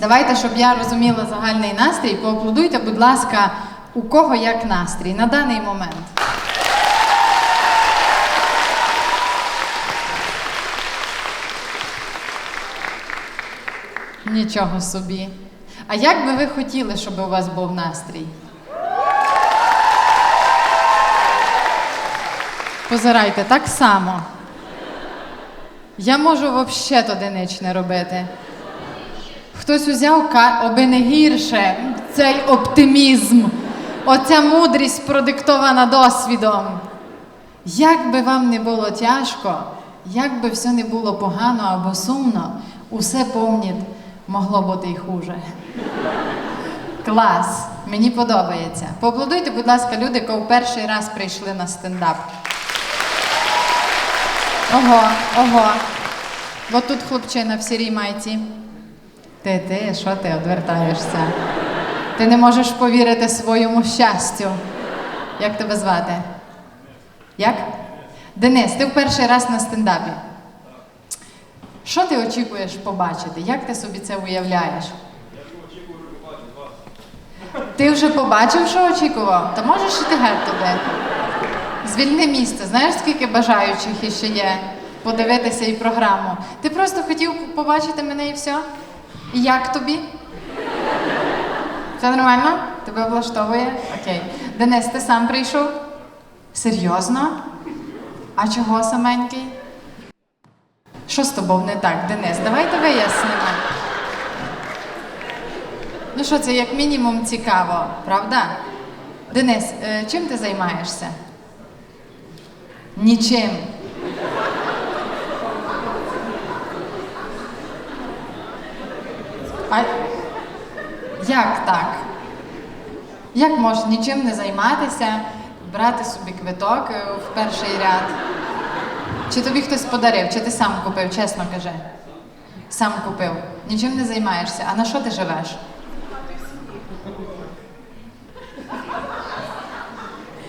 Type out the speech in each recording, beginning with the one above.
Давайте, щоб я розуміла загальний настрій, поаплодуйте, будь ласка, у кого як настрій на даний момент. Нічого собі. А як би ви хотіли, щоб у вас був настрій? Позирайте так само. Я можу взагалі одиничне робити. Хтось узяв аби не гірше цей оптимізм, оця мудрість продиктована досвідом. Як би вам не було тяжко, як би все не було погано або сумно, усе помніть, могло бути і хуже. Клас! Мені подобається. Поаплодуйте, будь ласка, люди, в перший раз прийшли на стендап. Ого, ого. От тут хлопчина в сірій майці. Ти, ти, що ти одвертаєшся? Ти не можеш повірити своєму щастю. Як тебе звати? Як? Денис, ти в перший раз на стендапі. Що ти очікуєш побачити? Як ти собі це уявляєш? Ти вже побачив, що очікував? То можеш іти геть туди. Звільни місце. Знаєш, скільки бажаючих іще є подивитися і програму. Ти просто хотів побачити мене і все? Як тобі? Все нормально? Тебе влаштовує? Окей. Денис, ти сам прийшов? Серйозно? А чого саменький? Що з тобою не так, Денис? Давайте вияснимо. Ну що, це як мінімум цікаво, правда? Денис, е, чим ти займаєшся? Нічим. А як так? Як можеш нічим не займатися, брати собі квиток е, в перший ряд? Чи тобі хтось подарив, чи ти сам купив, чесно кажи? Сам купив. Нічим не займаєшся. А на що ти живеш?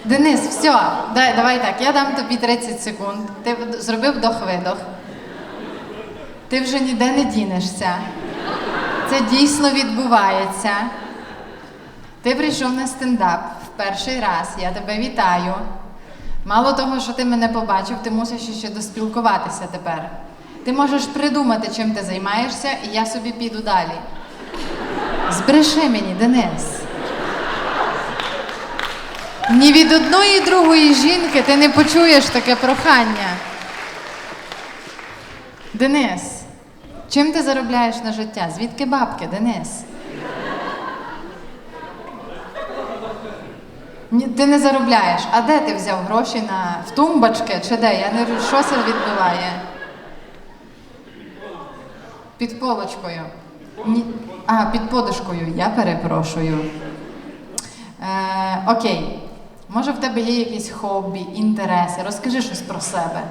Денис, все, дай, давай так, я дам тобі 30 секунд. Ти зробив вдох-видох. Ти вже ніде не дінешся. Це дійсно відбувається. Ти прийшов на стендап в перший раз. Я тебе вітаю. Мало того, що ти мене побачив, ти мусиш ще доспілкуватися тепер. Ти можеш придумати, чим ти займаєшся, і я собі піду далі. Збреши мені, Денис. Ні від одної другої жінки ти не почуєш таке прохання. Денис, чим ти заробляєш на життя? Звідки бабки, Денис? Ні, ти не заробляєш. А де ти взяв гроші на в тумбочки чи де? Я не що це відбуває? Під полочкою. Ні. А, під подушкою. Я перепрошую. Е, окей. Може, в тебе є якісь хобі, інтереси? Розкажи щось про себе.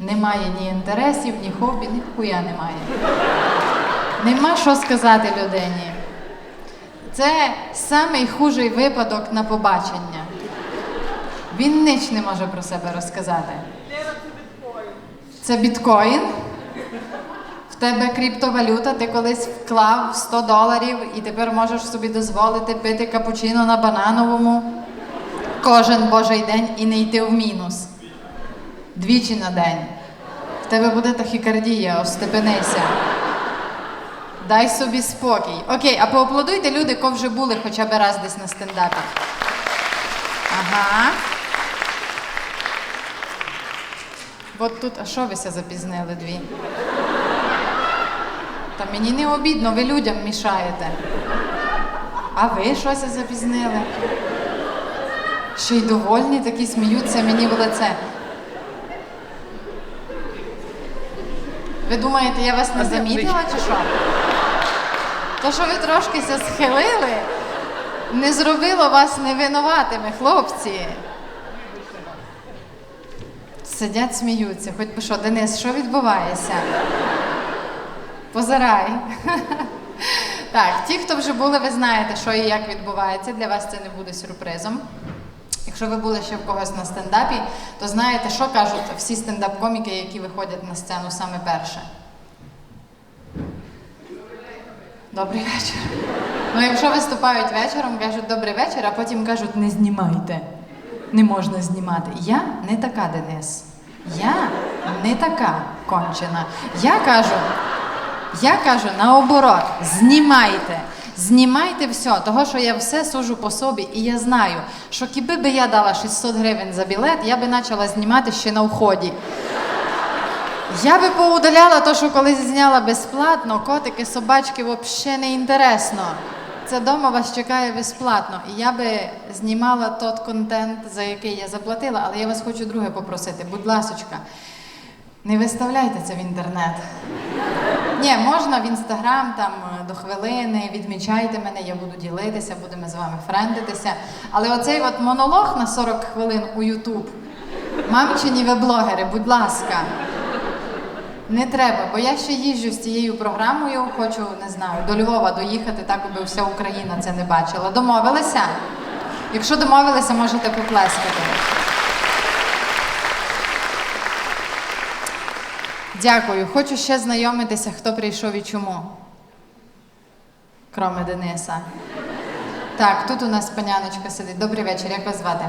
Немає ні інтересів, ні хобі, ні хуя немає. Нема що сказати людині. Це самий хужий випадок на побачення. Він ніч не може про себе розказати. Це біткоін. В тебе криптовалюта, ти колись вклав 100 доларів і тепер можеш собі дозволити пити капучино на банановому кожен божий день і не йти в мінус. Двічі на день. В тебе буде тахікардія, остепенися. Дай собі спокій. Окей, а поаплодуйте люди, ко вже були хоча б раз десь на стендапі. Ага. От тут, а що вися запізнили дві? Та мені не обідно, ви людям мішаєте. А ви щось запізнили? Ще й довольні такі сміються мені в лице. Ви думаєте, я вас не замітила чи що? То, що ви трошки ся схилили, не зробило вас невинуватими, хлопці. Сидять, сміються. Хоч би що, Денис, що відбувається? Позирай. Так, ті, хто вже були, ви знаєте, що і як відбувається. Для вас це не буде сюрпризом. Якщо ви були ще в когось на стендапі, то знаєте, що кажуть всі стендап-коміки, які виходять на сцену саме перше. Добрий вечір. Ну, якщо виступають вечором, кажуть добрий вечір, а потім кажуть, не знімайте. Не можна знімати. Я не така, Денис. Я не така кончена. Я кажу, я кажу наоборот, знімайте. Знімайте все, того, що я все сужу по собі, і я знаю, що кіби би я дала 600 гривень за білет, я би почала знімати ще на вході. Я би поудаляла то, що колись зняла безплатно, котики, собачки взагалі не інтересно. Це дома вас чекає безплатно. І я би знімала тот контент, за який я заплатила, але я вас хочу друге попросити. Будь ласочка, не виставляйте це в інтернет. Ні, можна в інстаграм там е, до хвилини, відмічайте мене, я буду ділитися, будемо з вами френдитися. Але оцей от монолог на 40 хвилин у Ютуб. Мамчині ви блогери, будь ласка. Не треба, бо я ще їжджу з цією програмою, хочу, не знаю, до Львова доїхати, так аби вся Україна це не бачила. Домовилися? Якщо домовилися, можете поплескати. Дякую. Хочу ще знайомитися, хто прийшов і чому. Кроме Дениса. Так, тут у нас паняночка сидить. Добрий вечір, як вас звати?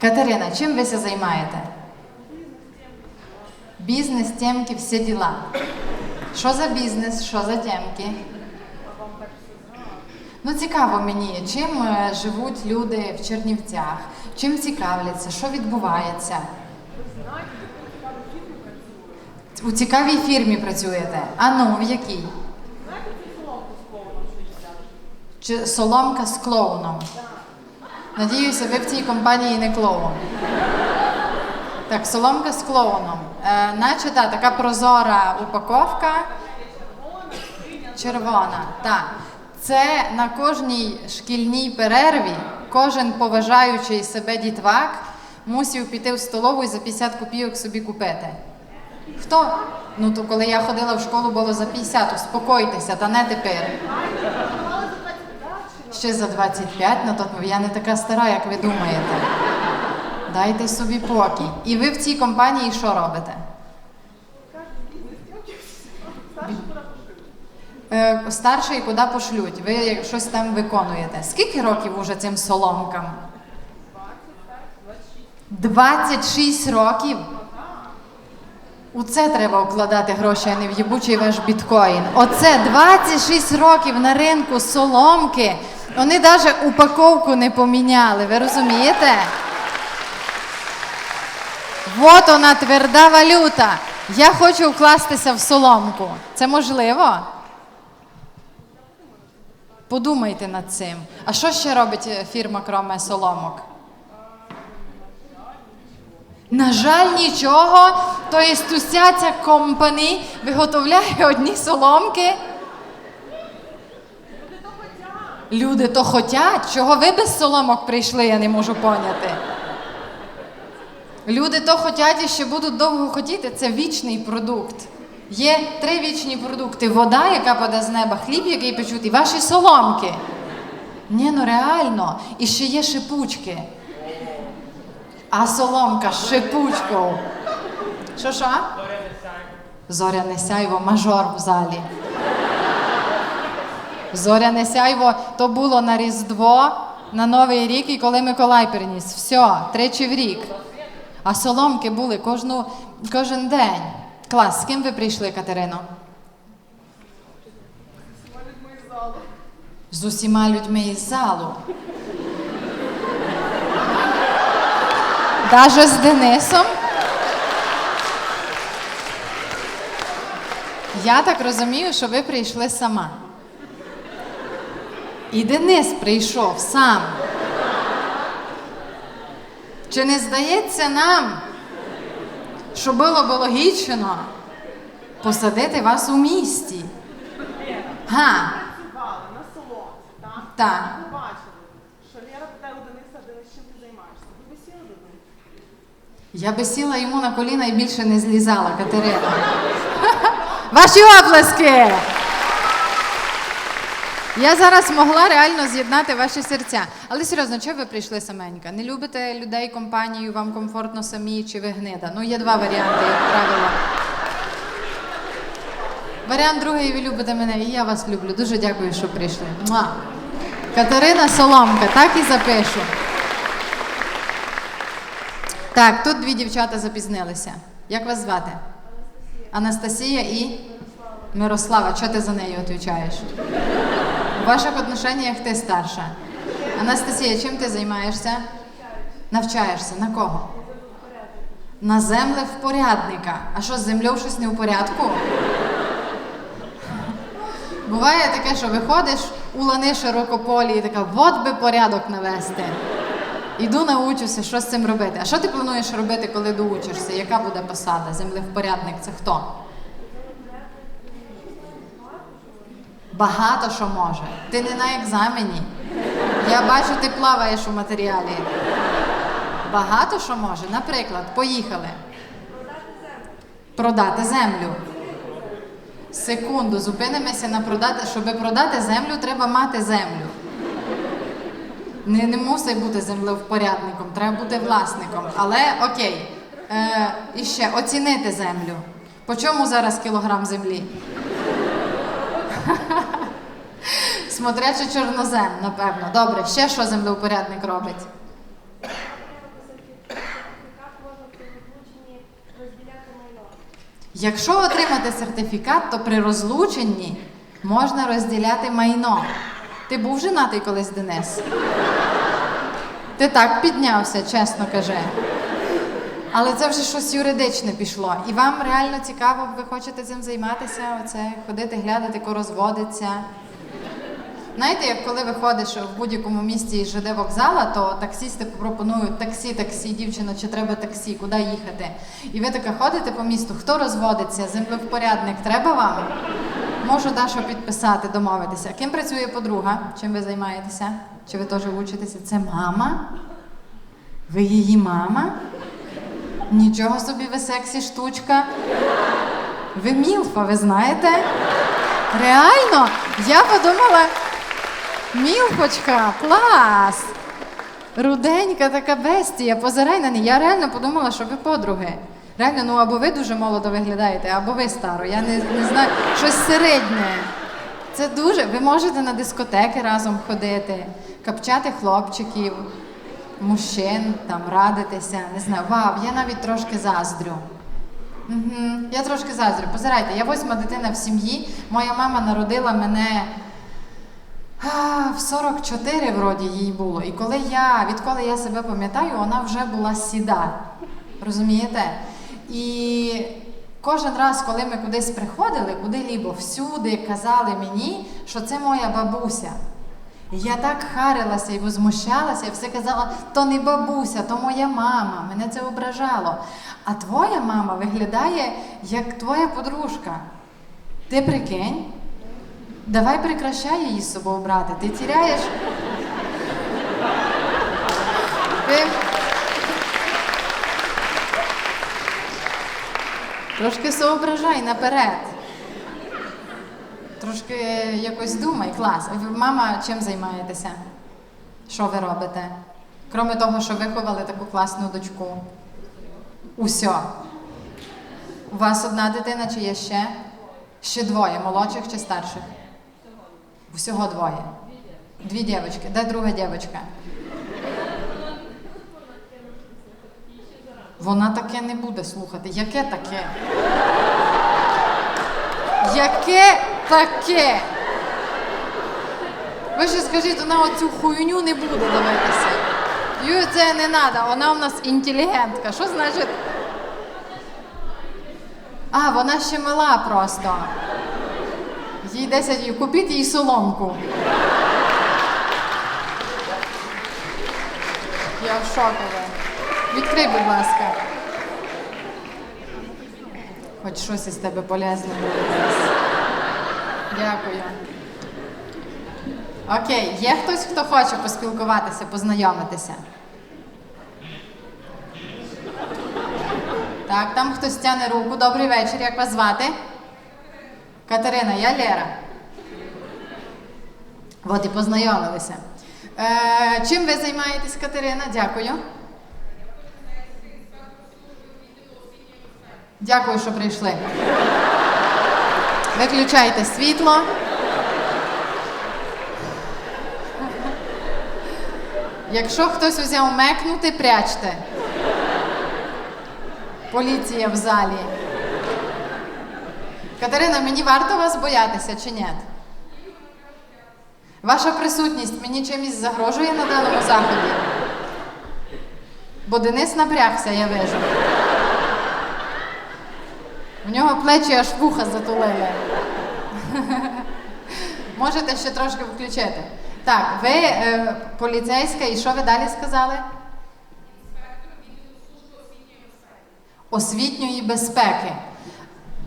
Катерина, чим ви ся займаєте? Бізнес, темки, всі діла. Що за бізнес, що за темки? Ну, цікаво мені, чим е, живуть люди в Чернівцях, чим цікавляться, що відбувається. У цікавій фірмі працюєте. А ну, в якій? Чи соломка з клоуном? Надіюся, ви в цій компанії не клоун. Так, соломка з клоуном. Е, наче та, така прозора упаковка. Червона. Так. Це на кожній шкільній перерві кожен поважаючий себе дітвак мусив піти в столову і за 50 копійок собі купити. Хто? Ну то коли я ходила в школу, було за 50, успокойтеся, та не тепер. Ще за 25, ну то я не така стара, як ви думаєте. Дайте собі покій. І ви в цій компанії що робите? Е, Старший куди пошлють? Ви щось там виконуєте. Скільки років уже цим соломкам? 26 років? У це треба вкладати гроші, а не в їбучий ваш біткоін. Оце 26 років на ринку соломки. Вони навіть упаковку не поміняли. Ви розумієте? Вот вона тверда валюта. Я хочу вкластися в соломку. Це можливо? Подумайте над цим. А що ще робить е, фірма кроме соломок? На жаль, нічого. Тобто уся ця компані виготовляє одні соломки. Люди то хотять. Чого ви без соломок прийшли, я не можу поняти. Люди то хотять і ще будуть довго хотіти. Це вічний продукт. Є три вічні продукти: вода, яка паде з неба, хліб, який печуть, і ваші соломки. Ні, ну реально. І ще є шипучки. А соломка з шипучкою. Що що? Зоряне сяйво, мажор в залі. Зоряне сяйво то було на Різдво, на Новий рік і коли Миколай приніс. Все, тричі в рік. А соломки були кожну, кожен день. Клас, з ким ви прийшли, Катерино? З усіма людьми із залу. Даже з Денисом. Я так розумію, що ви прийшли сама. І Денис прийшов сам. Чи не здається нам, що було б логічно посадити вас у місті? Га, так? так. Ми бачили, що Лера питає у Дениса, Денис, чим ти займаєшся? Ви би сіли до них? Я би сіла йому на коліна і більше не злізала, Катерина. Ваші оплески! Я зараз могла реально з'єднати ваші серця. Але серйозно, чого ви прийшли саменька? Не любите людей, компанію, вам комфортно самі чи ви гнида? Ну, є два варіанти, як правило. Варіант другий, ви любите мене, і я вас люблю. Дуже дякую, що прийшли. Муа. Катерина Соломка, так і запишу. Так, тут дві дівчата запізнилися. Як вас звати? Анастасія і Мирослава. Чого ти за нею відповідаєш? У ваших отношеннях ти старша. Анастасія, чим ти займаєшся? Навчаєшся. На кого? На землевпорядника. А що з землею щось не в порядку? Буває таке, що виходиш у лани широкополі і така, от би порядок навести. Іду научуся, що з цим робити. А що ти плануєш робити, коли доучишся? Яка буде посада? Землевпорядник це хто? Багато що може. Ти не на екзамені. Я бачу, ти плаваєш у матеріалі. Багато що може. Наприклад, поїхали. Продати землю. Секунду, зупинимося на продати. Щоб продати землю, треба мати землю. Не, не мусить бути землевпорядником, треба бути власником. Але окей. Е, і ще оцінити землю. По чому зараз кілограм землі? Смотрячи чорнозем, напевно. Добре, ще що землеупорядник робить? Якщо отримати сертифікат, то при розлученні можна розділяти майно. Ти був женатий колись, Денис? Ти так піднявся, чесно кажи. Але це вже щось юридичне пішло. І вам реально цікаво, ви хочете цим займатися, оце, ходити, глядати, ко розводиться. Знаєте, як коли виходиш в будь-якому місті із ЖД вокзала, то таксісти пропонують таксі, таксі, дівчина, чи треба таксі, куди їхати. І ви така ходите по місту, хто розводиться, землевпорядник, треба вам? Можу Дашу підписати, домовитися. Ким працює подруга? Чим ви займаєтеся? Чи ви теж учитеся? Це мама? Ви її мама? Нічого собі ви сексі штучка. Ви мілфа, ви знаєте? Реально? Я подумала, мілфочка, клас! Руденька така бестія, позирай на неї. Я реально подумала, що ви подруги. Реально, ну або ви дуже молодо виглядаєте, або ви старо. Я не, не знаю, щось середнє. Це дуже. Ви можете на дискотеки разом ходити, капчати хлопчиків, мужчин, там радитися. Не знаю. Вау, я навіть трошки заздрю. Угу. Я трошки заздрю. Позирайте, я восьма дитина в сім'ї. Моя мама народила мене а, в 44 вроді їй було. І коли я, відколи я себе пам'ятаю, вона вже була сіда. Розумієте? І кожен раз, коли ми кудись приходили, куди-лібо, всюди казали мені, що це моя бабуся. Я так харилася і возмущалася, і все казала, то не бабуся, то моя мама. Мене це ображало. А твоя мама виглядає як твоя подружка. Ти прикинь? Давай прекращай її з собою брати. Ти тіряєш. Трошки соображай наперед. Трошки якось думай, клас. Мама, чим займаєтеся? Що ви робите? Кроме того, що виховали таку класну дочку. Усьо. У вас одна дитина чи є ще? Ще двоє, молодших чи старших? Всього двоє. Дві дівчатки. Де друга дівчатка? Вона таке не буде слухати. Яке таке? Яке таке? Ви ще скажіть, вона оцю хуйню не буде дивитися. Їй це не треба, вона в нас інтелігентка. Що значить? А, вона ще мала просто. Їй 10 років. Купіть їй соломку. Я в шокові. Відкрий, будь ласка. Хоч щось із тебе полезне буде. Дякую. Окей, є хтось, хто хоче поспілкуватися, познайомитися? Так, там хтось тяне руку. Добрий вечір. Як вас звати? Катерина, я Лера. От і познайомилися. Е, чим ви займаєтесь, Катерина? Дякую. Дякую, що прийшли. Виключайте світло. Якщо хтось узяв мекнути, прячте. Поліція в залі. Катерина, мені варто вас боятися чи ні? Ваша присутність мені чимось загрожує на даному заході? Бо Денис напрягся, я вижу. Нього плечі аж вуха затулили. Можете ще трошки включити. Так, ви е, поліцейська, і що ви далі сказали? Освітньої безпеки.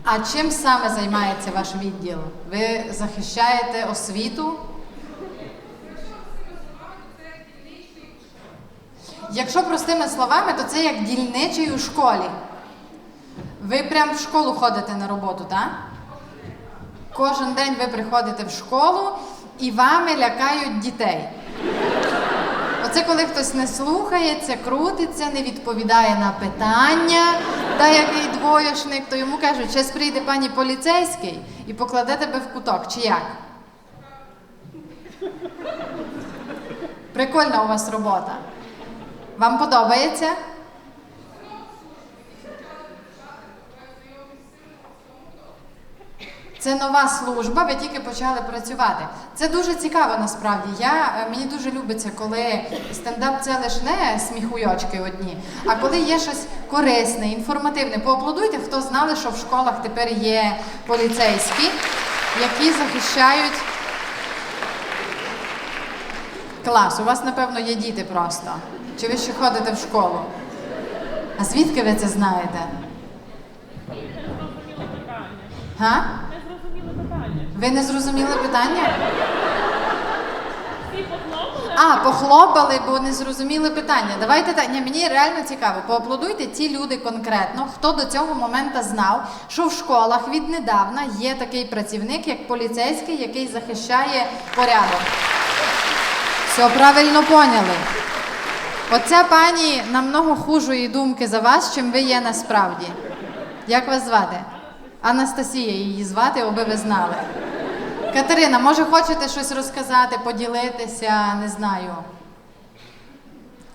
А чим саме займається ваш відділ? Ви захищаєте освіту? Якщо простими словами, то це як дільничий у школі. Ви прямо в школу ходите на роботу, так? Кожен день ви приходите в школу і вами лякають дітей. Оце коли хтось не слухається, крутиться, не відповідає на питання, та який двоєшник, то йому кажуть, зараз прийде пані поліцейський і покладе тебе в куток, чи як? Прикольна у вас робота. Вам подобається? Це нова служба, ви тільки почали працювати. Це дуже цікаво насправді. Я, е, мені дуже любиться, коли стендап це лише не сміхуйочки одні, а коли є щось корисне, інформативне. Поаплодуйте, хто знали, що в школах тепер є поліцейські, які захищають. Клас, у вас, напевно, є діти просто. Чи ви ще ходите в школу? А звідки ви це знаєте? Га? Ви не зрозуміли питання? Всі похлопали? А, похлопали, бо не зрозуміли питання. Давайте так. Ні, мені реально цікаво. Поаплодуйте ті люди конкретно, хто до цього моменту знав, що в школах віднедавна є такий працівник, як поліцейський, який захищає порядок. Все правильно поняли. Оця пані намного хужої думки за вас, чим ви є насправді. Як вас звати? Анастасія її звати, аби ви знали. Катерина, може хочете щось розказати, поділитися, не знаю.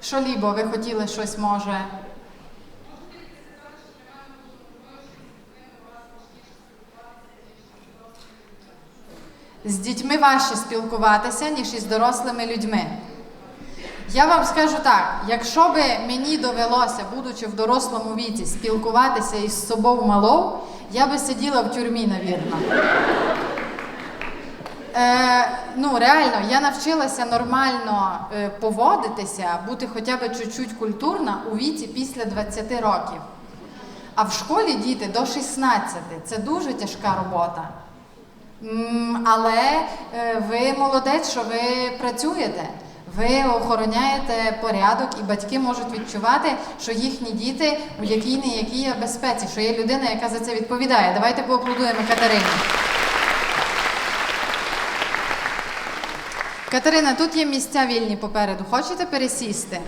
Що лібо, ви хотіли щось може? З дітьми важче спілкуватися, ніж із дорослими людьми. Я вам скажу так: якщо би мені довелося, будучи в дорослому віці, спілкуватися із собою малою, я би сиділа в тюрмі, навірно. Е, ну, реально, я навчилася нормально е, поводитися, бути хоча б чуть-чуть культурна у віці після 20 років. А в школі діти до 16. Це дуже тяжка робота. М, Але е, ви молодець, що ви працюєте. Ви охороняєте порядок, і батьки можуть відчувати, що їхні діти у якій не якій безпеці, що є людина, яка за це відповідає. Давайте поаплодуємо Катерині. Катерина, тут є місця вільні попереду. Хочете пересісти?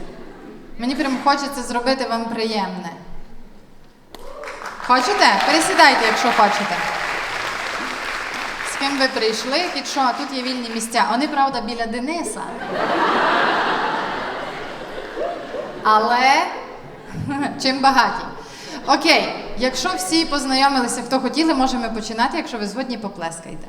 Мені прям хочеться зробити вам приємне. Хочете? Пересідайте, якщо хочете. З ким ви прийшли? Під що? Тут є вільні місця. Вони, правда, біля Дениса. Але чим багаті. Окей, якщо всі познайомилися, хто хотіли, можемо починати, якщо ви згодні, поплескайте.